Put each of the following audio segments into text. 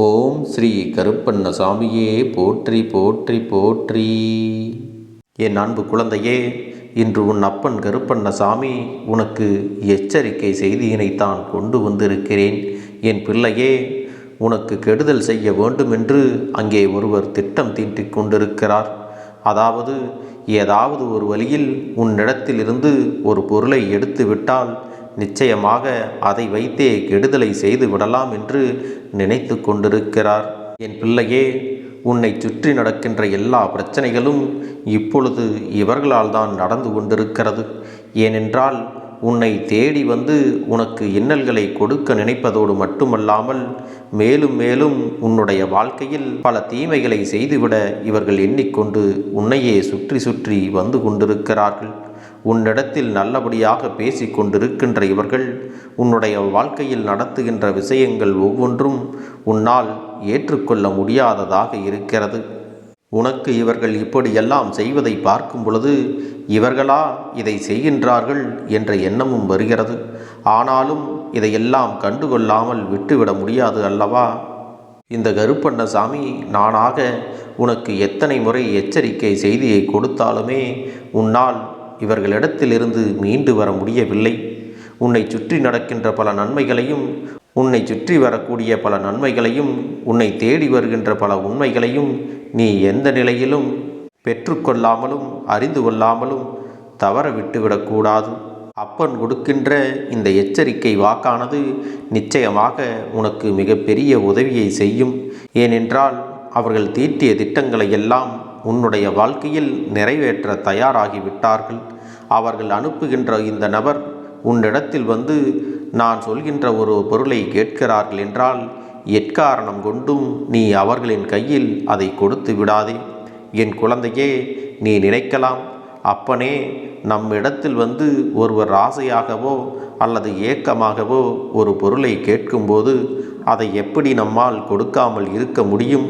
ஓம் ஸ்ரீ கருப்பண்ணசாமியே போற்றி போற்றி போற்றி. என் அன்பு குழந்தையே இன்று உன் அப்பன் கருப்பண்ணசாமி உனக்கு எச்சரிக்கை செய்தியினைத்தான் கொண்டு வந்திருக்கிறேன். என் பிள்ளையே உனக்கு கெடுதல் செய்ய வேண்டுமென்று அங்கே ஒருவர் திட்டம் தீட்டிக் கொண்டிருக்கிறார். அதாவது ஏதாவது ஒரு வழியில் உன்னிடத்திலிருந்து ஒரு பொருளை எடுத்துவிட்டால் நிச்சயமாக அதை வைத்தே கெடுதலை செய்து விடலாம் என்று நினைத்து கொண்டிருக்கிறார். என் பிள்ளையே உன்னை சுற்றி நடக்கின்ற எல்லா பிரச்சனைகளும் இப்பொழுது இவர்களால் தான் நடந்து கொண்டிருக்கிறது. ஏனென்றால் உன்னை தேடி வந்து உனக்கு இன்னல்களை கொடுக்க நினைப்பதோடு மட்டுமல்லாமல் மேலும் மேலும் உன்னுடைய வாழ்க்கையில் பல தீமைகளை செய்துவிட இவர்கள் எண்ணிக்கொண்டு உன்னையே சுற்றி சுற்றி வந்து கொண்டிருக்கிறார்கள். உன்னிடத்தில் நல்லபடியாக பேசி கொண்டிருக்கின்ற இவர்கள் உன்னுடைய வாழ்க்கையில் நடத்துகின்ற விஷயங்கள் ஒவ்வொன்றும் உன்னால் ஏற்றுக்கொள்ள முடியாததாக இருக்கிறது. உனக்கு இவர்கள் இப்படியெல்லாம் செய்வதை பார்க்கும் பொழுது இவர்களா இதை செய்கின்றார்கள் என்ற எண்ணமும் வருகிறது. ஆனாலும் இதையெல்லாம் கண்டுகொள்ளாமல் விட்டுவிட முடியாது அல்லவா? இந்த கருப்பண்ணசாமி நானாக உனக்கு எத்தனை முறை எச்சரிக்கை செய்தியை கொடுத்தாலுமே உன்னால் இவர்களிடத்திலிருந்து மீண்டு வர முடியவில்லை. உன்னை சுற்றி நடக்கின்ற பல நன்மைகளையும் உன்னை சுற்றி வரக்கூடிய பல நன்மைகளையும் உன்னை தேடி வருகின்ற பல உண்மைகளையும் நீ எந்த நிலையிலும் பெற்றுக்கொள்ளாமலும் அறிந்து கொள்ளாமலும் தவற விட்டுவிடக்கூடாது அப்பன் கொடுக்கின்ற இந்த எச்சரிக்கை வாக்கானது நிச்சயமாக உனக்கு மிகப்பெரிய உதவியை செய்யும். ஏனென்றால் அவர்கள் தீட்டிய திட்டங்களை எல்லாம் உன்னுடைய வாழ்க்கையில் நிறைவேற்ற தயாராகிவிட்டார்கள். அவர்கள் அனுப்புகின்ற இந்த நபர் உன்னிடத்தில் வந்து நான் சொல்கின்ற ஒரு பொருளை கேட்கிறார்கள் என்றால் எக்காரணம் கொண்டும் நீ அவர்களின் கையில் அதை கொடுத்து விடாதே. என் குழந்தையே நீ நினைக்கலாம். அப்பனே நம்மிடத்தில் வந்து ஒருவர் ஆசையாகவோ அல்லது ஏக்கமாகவோ ஒரு பொருளை கேட்கும்போது அதை எப்படி நம்மால் கொடுக்காமல் இருக்க முடியும்?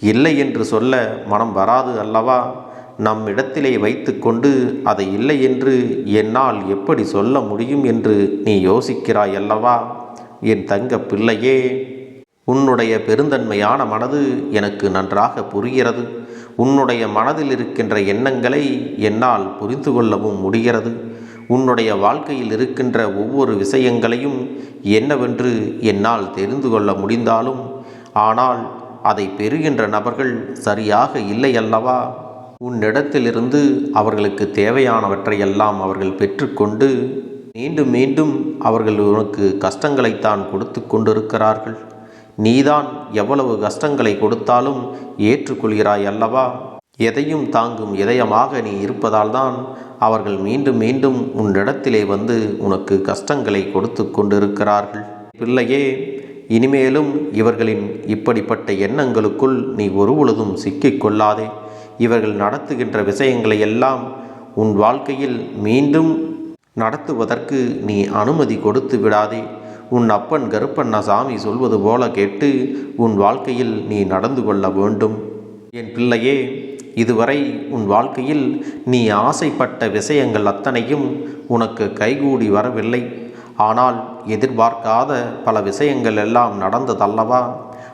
இல்லை என்று சொல்ல மனம் வராது அல்லவா? நம் இடத்திலே வைத்துக்கொண்டு அதை இல்லை என்று என்னால் எப்படி சொல்ல முடியும் என்று நீ யோசிக்கிறாய் அல்லவா என் தங்க பிள்ளையே உன்னுடைய பெருந்தன்மையான மனது எனக்கு நன்றாக புரிகிறது. உன்னுடைய மனதில் இருக்கின்ற எண்ணங்களை என்னால் புரிந்து கொள்ளவும் முடிகிறது. உன்னுடைய வாழ்க்கையில் இருக்கின்ற ஒவ்வொரு விஷயங்களையும் என்னவென்று என்னால் தெரிந்து கொள்ள முடிந்தாலும் ஆனால் அதை பெறுகின்ற நபர்கள் சரியாக இல்லை அல்லவா உன்னிடத்திலிருந்து அவர்களுக்கு தேவையானவற்றையெல்லாம் அவர்கள் பெற்றுக்கொண்டு மீண்டும் மீண்டும் அவர்கள் உனக்கு கஷ்டங்களைத்தான் கொடுத்து கொண்டிருக்கிறார்கள். நீதான் எவ்வளவு கஷ்டங்களை கொடுத்தாலும் ஏற்றுக்கொள்கிறாய் அல்லவா? எதையும் தாங்கும் இதயமாக நீ இருப்பதால் தான் அவர்கள் மீண்டும் மீண்டும் உன்னிடத்திலே வந்து உனக்கு கஷ்டங்களை கொடுத்து கொண்டிருக்கிறார்கள். பிள்ளையே இனிமேலும் இவர்களின் இப்படிப்பட்ட எண்ணங்களுக்குள் நீ ஒருபொழுதும் சிக்கிக்கொள்ளாதே இவர்கள் நடத்துகின்ற விஷயங்களை எல்லாம் உன் வாழ்க்கையில் மீண்டும் நடத்துவதற்கு நீ அனுமதி கொடுத்து விடாதே. உன் அப்பன் கருப்பண்ணசாமி சொல்வது போல கேட்டு உன் வாழ்க்கையில் நீ நடந்து கொள்ள வேண்டும். என் பிள்ளையே இதுவரை உன் வாழ்க்கையில் நீ ஆசைப்பட்ட விஷயங்கள் அத்தனையும் உனக்கு கைகூடி வரவில்லை. ஆனால் எதிர்பார்க்காத பல விஷயங்கள் எல்லாம் நடந்ததல்லவா?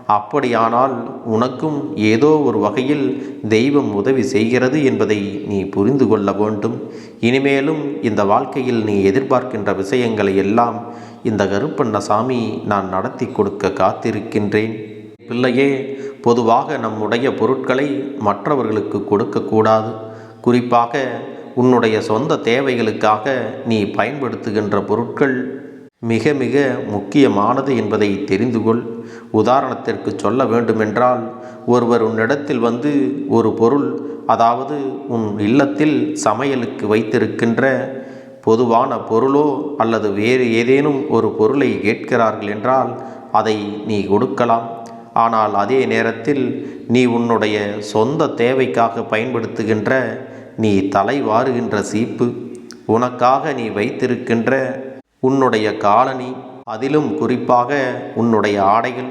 அப்படியானால் உனக்கும் ஏதோ ஒரு வகையில் தெய்வம் உதவி செய்கிறது என்பதை நீ புரிந்து கொள்ள வேண்டும். இனிமேலும் இந்த வாழ்க்கையில் நீ எதிர்பார்க்கின்ற விஷயங்களை எல்லாம் இந்த கருப்பண்ணசாமி நான் நடத்தி கொடுக்க காத்திருக்கின்றேன். பிள்ளையே பொதுவாக நம்முடைய பொருட்களை மற்றவர்களுக்கு கொடுக்கக்கூடாது குறிப்பாக உன்னுடைய சொந்த தேவைகளுக்காக நீ பயன்படுத்துகின்ற பொருட்கள் மிக மிக முக்கியமானது என்பதை தெரிந்து கொள். உதாரணத்திற்கு சொல்ல வேண்டுமென்றால் ஒருவர் உன்னிடத்தில் வந்து ஒரு பொருள் அதாவது உன் இல்லத்தில் சமையலுக்கு வைத்திருக்கின்ற பொதுவான பொருளோ அல்லது வேறு ஏதேனும் ஒரு பொருளை கேட்கிறார்கள் என்றால் அதை நீ கொடுக்கலாம். ஆனால் அதே நேரத்தில் நீ உன்னுடைய சொந்த தேவைக்காக பயன்படுத்துகின்ற நீ தலை வாருகின்ற சீப்பு உனக்காக நீ வைத்திருக்கின்ற உன்னுடைய காலனி அதிலும் குறிப்பாக உன்னுடைய ஆடைகள்.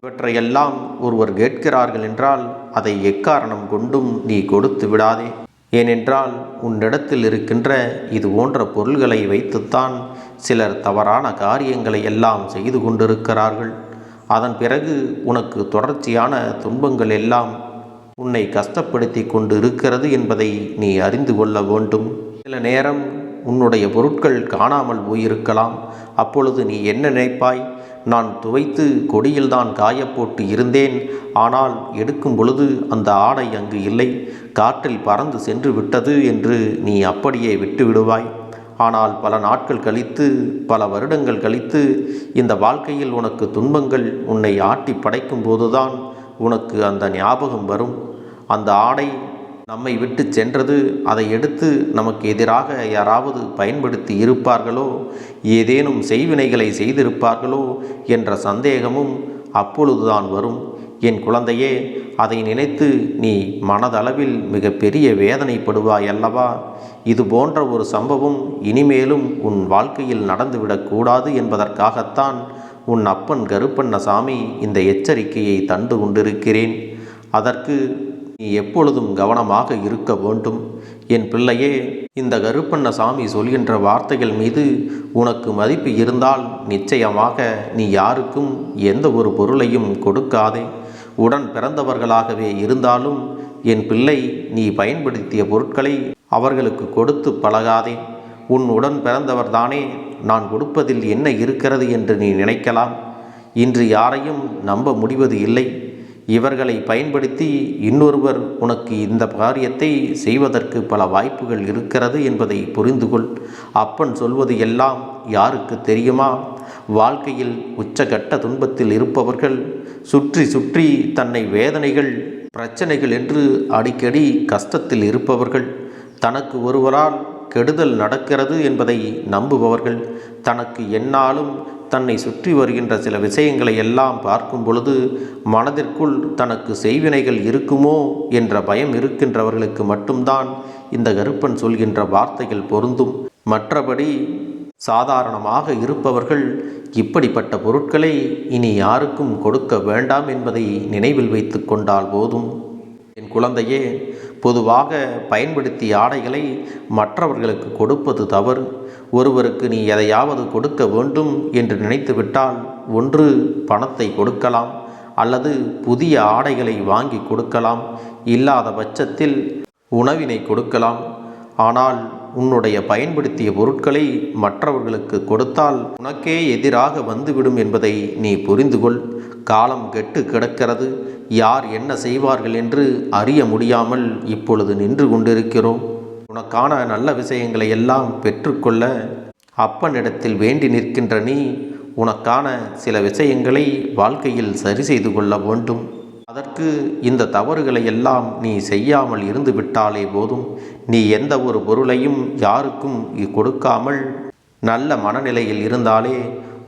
இவற்றையெல்லாம் ஒருவர் கேட்கிறார்கள் என்றால் அதை எக்காரணம் கொண்டும் நீ கொடுத்து விடாதே. ஏனென்றால் உன்னிடத்தில் இருக்கின்ற இது போன்ற பொருள்களை வைத்துத்தான் சிலர் தவறான காரியங்களை எல்லாம் செய்து கொண்டிருக்கிறார்கள். அதன் பிறகு உனக்கு தொடர்ச்சியான துன்பங்கள் எல்லாம் உன்னை கஷ்டப்படுத்தி கொண்டு இருக்கிறது என்பதை நீ அறிந்து கொள்ள வேண்டும். சில நேரம் உன்னுடைய பொருட்கள் காணாமல் போயிருக்கலாம். அப்பொழுது நீ என்ன நினைப்பாய்? நான் துவைத்து கொடியில்தான் காயப்போட்டு இருந்தேன். ஆனால் எடுக்கும் பொழுது அந்த ஆடை அங்கு இல்லை. காற்றில் பறந்து சென்று விட்டது என்று நீ அப்படியே விட்டு விடுவாய் ஆனால் பல நாட்கள் கழித்து பல வருடங்கள் கழித்து இந்த வாழ்க்கையில் உனக்கு துன்பங்கள் உன்னை ஆட்டி படைக்கும் போதுதான் உனக்கு அந்த ஞாபகம் வரும். அந்த ஆடை நம்மை விட்டு சென்றது அதை எடுத்து நமக்கு எதிராக யாராவது பயன்படுத்தி இருப்பார்களோ ஏதேனும் செய்வினைகளை செய்திருப்பார்களோ என்ற சந்தேகமும் அப்பொழுதுதான் வரும். என் குழந்தையே அதை நினைத்து நீ மனதளவில் மிக பெரிய வேதனைப்படுவாய் அல்லவா? இது போன்ற ஒரு சம்பவம் இனிமேலும் உன் வாழ்க்கையில் நடந்துவிடக்கூடாது என்பதற்காகத்தான் உன் அப்பன் கருப்பண்ணசாமி இந்த எச்சரிக்கையை தந்து கொண்டிருக்கிறேன். அதற்கு நீ எப்பொழுதும் கவனமாக இருக்க வேண்டும். என் பிள்ளையே இந்த கருப்பண்ண சாமி சொல்கின்ற வார்த்தைகள் மீது உனக்கு மதிப்பு இருந்தால் நிச்சயமாக நீ யாருக்கும் எந்த ஒரு பொருளையும் கொடுக்காதே. உடன் பிறந்தவர்களாகவே இருந்தாலும் என் பிள்ளை நீ பயன்படுத்திய பொருட்களை அவர்களுக்கு கொடுத்து பழகாதே. உன் உடன் பிறந்தவர்தானே நான் கொடுப்பதில் என்ன இருக்கிறது என்று நீ நினைக்கலாம். இன்று யாரையும் நம்ப முடிவது இல்லை. இவர்களை பயன்படுத்தி இன்னொருவர் உனக்கு இந்த காரியத்தை செய்வதற்கு பல வாய்ப்புகள் இருக்கிறது என்பதை புரிந்து கொள் அப்பன் சொல்வது எல்லாம் யாருக்கு தெரியுமா? வாழ்க்கையில் உச்சகட்ட துன்பத்தில் இருப்பவர்கள் சுற்றி சுற்றி தன்னை வேதனைகள் பிரச்சனைகள் என்று அடிக்கடி கஷ்டத்தில் இருப்பவர்கள். தனக்கு ஒருவரால் கெடுதல் நடக்கிறது என்பதை நம்புபவர்கள். தனக்கு என்னாலும் தன்னை சுற்றி வருகின்ற சில விஷயங்களை எல்லாம் பார்க்கும் பொழுது மனதிற்குள் தனக்கு செய்வினைகள் இருக்குமோ என்ற பயம் இருக்கின்றவர்களுக்கு மட்டும்தான் இந்த கருப்பன் சொல்கின்ற வார்த்தைகள் பொருந்தும். மற்றபடி சாதாரணமாக இருப்பவர்கள் இப்படிப்பட்ட பொருட்களை இனி யாருக்கும் கொடுக்க வேண்டாம் என்பதை நினைவில் வைத்து கொண்டால் போதும். என் குழந்தையே பொதுவாக பயன்படுத்திய ஆடைகளை மற்றவர்களுக்கு கொடுப்பது தவறு. ஒருவருக்கு நீ எதையாவது கொடுக்க வேண்டும் என்று நினைத்துவிட்டால் ஒன்று பணத்தை கொடுக்கலாம் அல்லது புதிய ஆடைகளை வாங்கி கொடுக்கலாம். இல்லாத பட்சத்தில் உணவினை கொடுக்கலாம். ஆனால் உன்னுடைய பயன்படுத்திய பொருட்களை மற்றவர்களுக்கு கொடுத்தால் உனக்கே எதிராக வந்துவிடும் என்பதை நீ புரிந்து கொள் காலம் கெட்டு கிடக்கிறது. யார் என்ன செய்வார்கள் என்று அறிய முடியாமல் இப்பொழுது நின்று கொண்டிருக்கிறோம். உனக்கான நல்ல விஷயங்களை எல்லாம் பெற்றுக்கொள்ள அப்பனிடத்தில் வேண்டி நிற்கின்ற நீ உனக்கான சில விஷயங்களை வாழ்க்கையில் சரி செய்து கொள்ள வேண்டும். அதற்கு இந்த தவறுகளை எல்லாம் நீ செய்யாமல் இருந்து விட்டாலே போதும். நீ எந்த ஒரு பொருளையும் யாருக்கும் கொடுக்காமல் நல்ல மனநிலையில் இருந்தாலே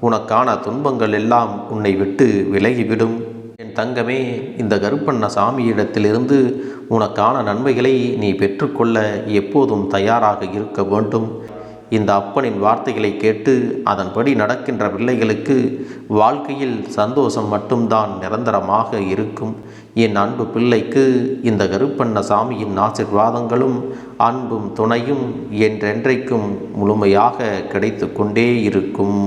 உனக்கான துன்பங்கள் எல்லாம் உன்னை விட்டு விலகிவிடும். என் தங்கமே இந்த கருப்பண்ண சாமியிடத்திலிருந்து உனக்கான நன்மைகளை நீ பெற்றுக்கொள்ள எப்போதும் தயாராக இருக்க வேண்டும். இந்த அப்பனின் வார்த்தைகளை கேட்டு அதன்படி நடக்கின்ற பிள்ளைகளுக்கு வாழ்க்கையில் சந்தோஷம் மட்டும்தான் நிரந்தரமாக இருக்கும். என் அன்பு பிள்ளைக்கு இந்த கருப்பண்ண சாமியின் ஆசிர்வாதங்களும் அன்பும் துணையும் என்றென்றைக்கும் முழுமையாக கிடைத்து கொண்டே இருக்கும்.